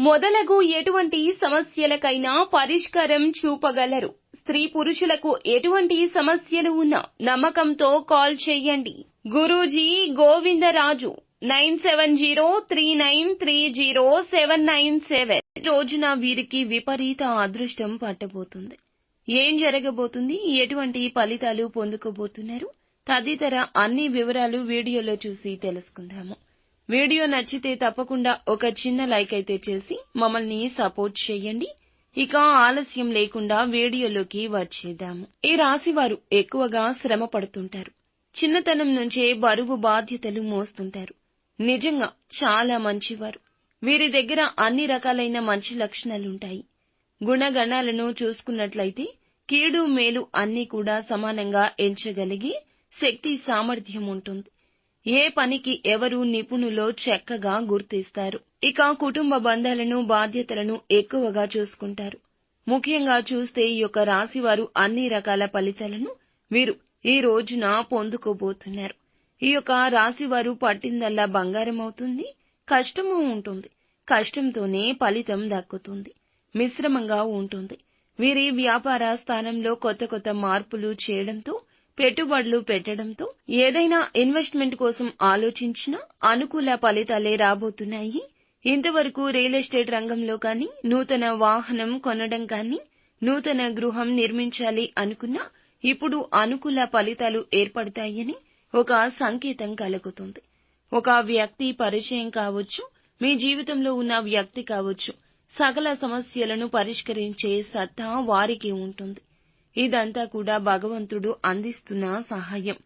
మొదలగు ఎటువంటి సమస్యలకైనా పరిష్కారం చూపగలరు. స్త్రీ పురుషులకు ఎటువంటి సమస్యలు ఉన్నా నమ్మకంతో కాల్ చేయండి. Guruji Govindaraju nine seven zero three nine three zero seven nine seven. రోజున వీరికి విపరీత అదృష్టం పట్టబోతుంది. ఏం జరగబోతుంది? ఎటువంటి ఫలితాలు పొందుకోబోతున్నారు? తదితర అన్ని వివరాలు వీడియోలో చూసి తెలుసుకుందాము. వీడియో నచ్చితే తప్పకుండా ఒక చిన్న లైక్ అయితే చేసి మమ్మల్ని సపోర్ట్ చేయండి. ఇక ఆలస్యం లేకుండా వీడియోలోకి వచ్చేద్దాము. ఈ రాశివారు ఎక్కువగా శ్రమ పడుతుంటారు. చిన్నతనం నుంచే బరువు బాధ్యతలు మోస్తుంటారు. నిజంగా చాలా మంచివారు. వీరి దగ్గర అన్ని రకాలైన మంచి లక్షణాలుంటాయి. గుణగణాలను చూసుకున్నట్లయితే కీడు మేలు అన్నీ కూడా సమానంగా ఎంచగలిగి శక్తి సామర్థ్యం ఉంటుంది. ఏ పనికి ఎవరు నిపుణులో చక్కగా గుర్తిస్తారు? ఇక కుటుంబ బంధాలను బాధ్యతలను ఎక్కువగా చూసుకుంటారు. ముఖ్యంగా చూస్తే ఈ యొక్క రాశి వారు అన్ని రకాల ఫలితాలను వీరు ఈ రోజున పొందుకోబోతున్నారు. ఈ యొక్క రాశి వారు పట్టిందల్లా బంగారం అవుతుంది కష్టము ఉంటుంది. కష్టంతోనే ఫలితం దక్కుతుంది మిశ్రమంగా ఉంటుంది. వీరి వ్యాపార స్థానంలో కొత్త కొత్త మార్పులు చేయడంతో పెట్టుబడులు పెట్టడంతో ఏదైనా ఇన్వెస్ట్మెంట్ కోసం ఆలోచించినా అనుకూల ఫలితాలే రాబోతున్నాయి. ఇంతవరకు రియల్ ఎస్టేట్ రంగంలో కానీ నూతన వాహనం కొనడం కానీ నూతన గృహం నిర్మించాలి అనుకున్నా ఇప్పుడు అనుకూల ఫలితాలు ఏర్పడతాయని ఒక సంకేతం కలుగుతుంది. ఒక వ్యక్తి పరిచయం కావచ్చు మీ జీవితంలో ఉన్న వ్యక్తి కావచ్చు సకల సమస్యలను పరిష్కరించే సత్తా వారికి ఉంటుంది. ఇదంతా కూడా భగవంతుడు అందిస్తున్న సహాయం.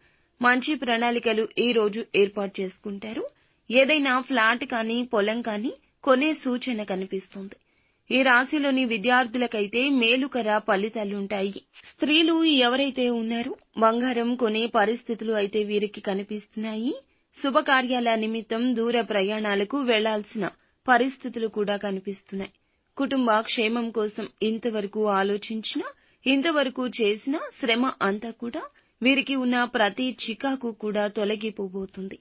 మంచి ప్రణాళికలు ఈ రోజు ఏర్పాటు చేసుకుంటారు. ఏదైనా ఫ్లాట్ కానీ పొలం కానీ కొనే సూచన కనిపిస్తుంది. ఈ రాశిలోని విద్యార్థులకైతే మేలుకర ఫలితాలుంటాయి. స్త్రీలు ఎవరైతే ఉన్నారో బంగారం కొనే పరిస్థితులు అయితే వీరికి కనిపిస్తున్నాయి. శుభకార్యాల నిమిత్తం దూర ప్రయాణాలకు వెళ్ళాల్సిన పరిస్థితులు కూడా కనిపిస్తున్నాయి. కుటుంబ క్షేమం కోసం ఇంతవరకు ఆలోచించినా ఇంతవరకు చేసిన శ్రమ అంతా కూడా వీరికి ఉన్న ప్రతి చికాకు కూడా తొలగిపోబోతుంది.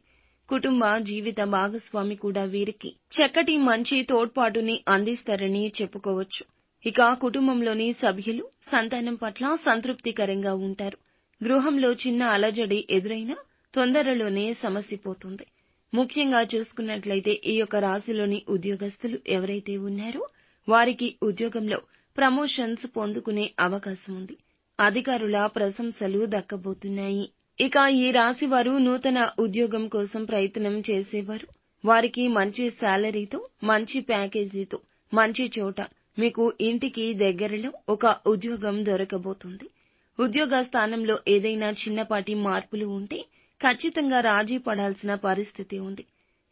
కుటుంబ జీవిత భాగస్వామి కూడా వీరికి చక్కటి మంచి తోడ్పాటుని అందిస్తారని చెప్పుకోవచ్చు. ఇక కుటుంబంలోని సభ్యులు సంతానం పట్ల సంతృప్తికరంగా ఉంటారు. గృహంలో చిన్న అలజడి ఎదురైనా తొందరలోనే సమసిపోతుంది ముఖ్యంగా చూసుకున్నట్లయితే ఈ యొక్క రాశిలోని ఉద్యోగస్తులు ఎవరైతే ఉన్నారో వారికి ఉద్యోగంలో ప్రమోషన్స్ పొందుకునే అవకాశం ఉంది అధికారుల ప్రశంసలు దక్కబోతున్నాయి. ఇక ఈ రాశి వారు నూతన ఉద్యోగం కోసం ప్రయత్నం చేసేవారు. వారికి మంచి శాలరీతో మంచి ప్యాకేజీతో మంచి చోట మీకు ఇంటికి దగ్గరలో ఒక ఉద్యోగం దొరకబోతుంది. ఉద్యోగ స్థానంలో ఏదైనా చిన్నపాటి మార్పులు ఉంటే ఖచ్చితంగా రాజీ పడాల్సిన పరిస్థితి ఉంది.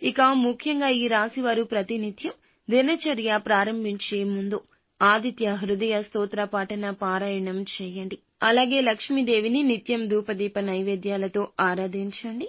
ఇక ముఖ్యంగా ఈ రాశి వారు ప్రతినిత్యం దినచర్య ప్రారంభించే ముందు ఆదిత్య హృదయ స్తోత్ర పాఠన పారాయణం చేయండి. అలాగే లక్ష్మీదేవిని నిత్యం ధూపదీప నైవేద్యాలతో ఆరాధించండి.